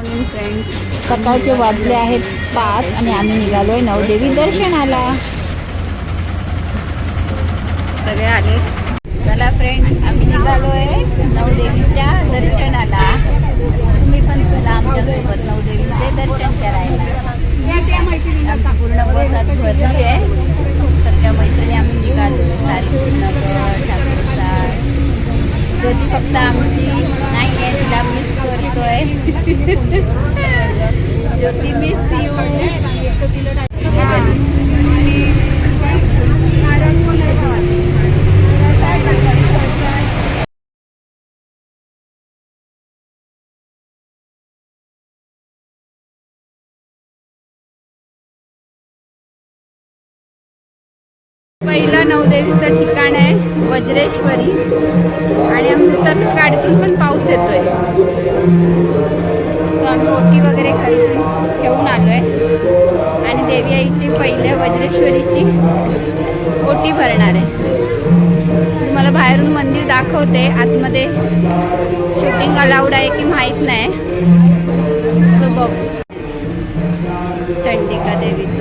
Morning friends सकाळचे वाजले आहेत पाच आणि आम्ही निघालो आहे नवदेवी दर्शनाला. सगळे आले? चला फ्रेंड्स आम्ही निघालो आहे नवदेवीच्या दर्शनाला. तुम्ही पण चला आमच्यासोबत नवदेवीचे दर्शन करायला. आमची पूर्ण बस आज भरली आहे. सगळ्या मैत्रिणी आम्ही निघालो सारी नगर ठाकूरचा. ज्योती फक्त आमची आहे तिला मिस करतोय ज्योती मिस यू पहिलं नवदेवीचं ठिकाण आहे वज्रेश्वरी. आणि आम्ही तर गाडीतून पण पाऊस येतोय. तो आम्ही ओटी वगैरे खरेदी आलो आहे आणि देवी आईची पहिल्या वज्रेश्वरीची ओटी भरणार आहे. तुम्हाला बाहेरून मंदिर दाखवते. आतमध्ये शूटिंग अलाउड आहे की माहीत नाही. सो बघू. चंडिका देवीचं.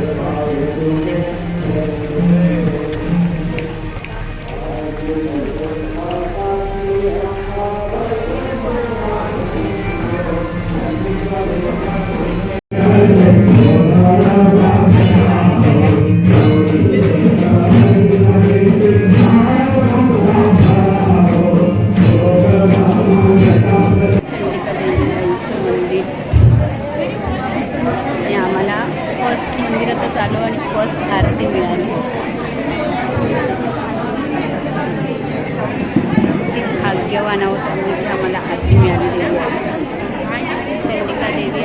आलो आणि फर्स्ट आरती मिळाली. किती भाग्यवान आहोत आम्ही की आम्हाला आरती मिळाली चंडिका देवी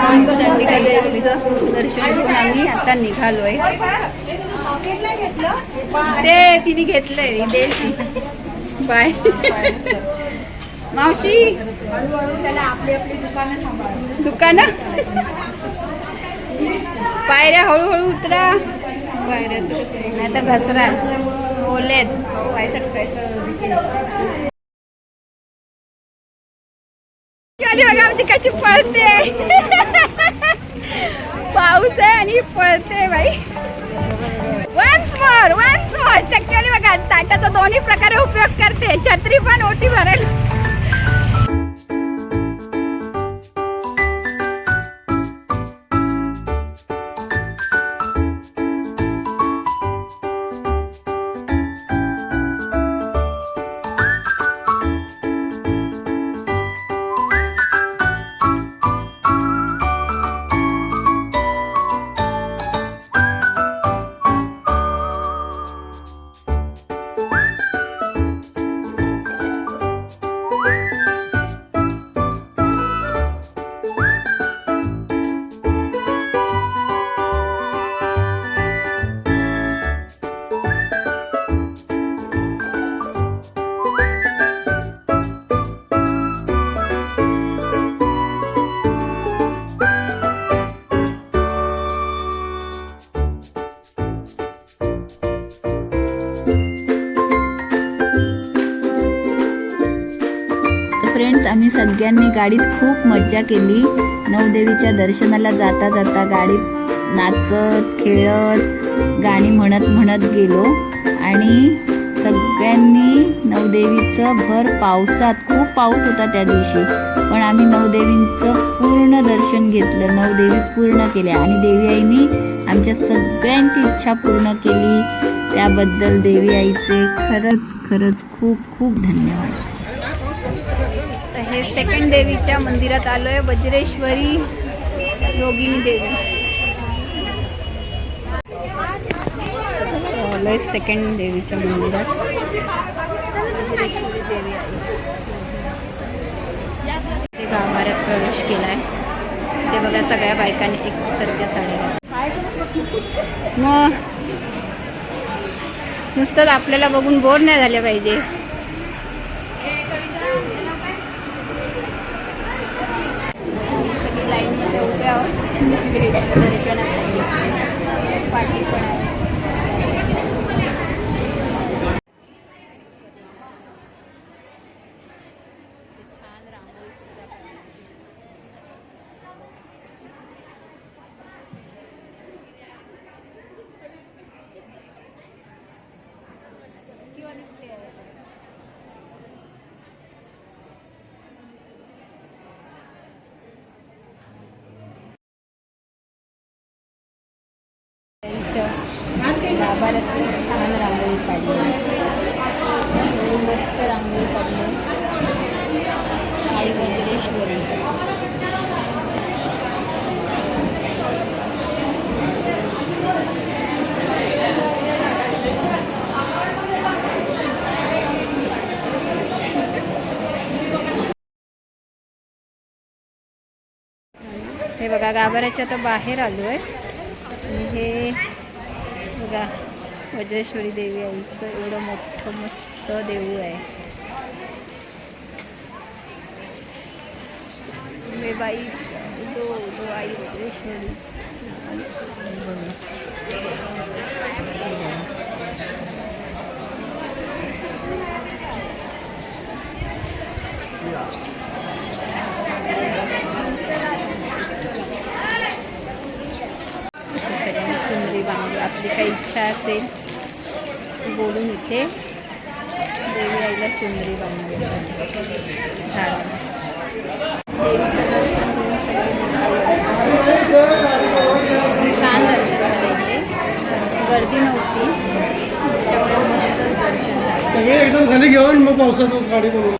आईचं चंडिका देवीचं दर्शन घेऊन आम्ही आता निघालो आहे अरे तिने घेतलंय ती बाय. मावशी? दुकान पायऱ्या हळूहळू उतरा. तर घसरा. ओलेत. पाय सटकायचं आली बघा आमची कशी पळते. पाऊस आहे आणि पळते बाई. वन्स मोर वन्स मोर चक्की बघा ताटाचा दोन्ही प्रकारे उपयोग करते. छत्री पण ओटी भरेल. फ्रेंड्स आम्ही सगळ्यांनी गाडीत खूप मज्जा केली. नवदेवीच्या दर्शनाला जाता जाता गाडीत नाचत खेळत गाणी म्हणत म्हणत गेलो. आणि सगळ्यांनी नवदेवीचं भर पावसात खूप पाऊस होता त्या दिवशी. पण आम्ही नवदेवींचं पूर्ण दर्शन घेतलं नवदेवी पूर्ण केल्या. आणि देवी आईनी आमच्या सगळ्यांची इच्छा पूर्ण केली. त्याबद्दल देवी आईचे खरंच खरंच खूप खूप धन्यवाद. हे सेकंड देवीच्या मंदिरात आलोय. वज्रेश्वरी योगिनी देवी. आलोय सेकंड देवीच्या मंदिरात. वज्रेश्वरी देवी ते गाभाऱ्यात प्रवेश केलाय. ते बघा सगळ्या बायकांनी एक साड्या साडी मग नुसतं आपल्याला बघून बोर नाही झाले पाहिजे. सगळी लाईनमध्ये उभे आहोत दर्शनासाठी पाठी पण आहे छान रांगोळी सुद्धा काढली. किंवा निघते आहे. त्यांच्या खूप छान रांगोळी काढली एवढी मस्त रांगोळी काढली आई वज्रेश्वरी हे बघा गाभाऱ्याच्या तर बाहेर आलो आहे आणि हे बघा वज्रेश्वरी देवी आईचं एवढं मोठं मस्त देऊळ आहे. बाई दो दो आई वज्रेश्वरी सगळ्यांनी चुंदरी बांधली आपली काही इच्छा असेल बोलून इथे देवी आईला चुंदरी बांधली देवीचं छान. दर्शन झालं इथे गर्दी नव्हती. त्याच्यामुळे मस्तच दर्शन झालं. सगळे एकदम खाली घेऊन मग पावसात गाडी बनवू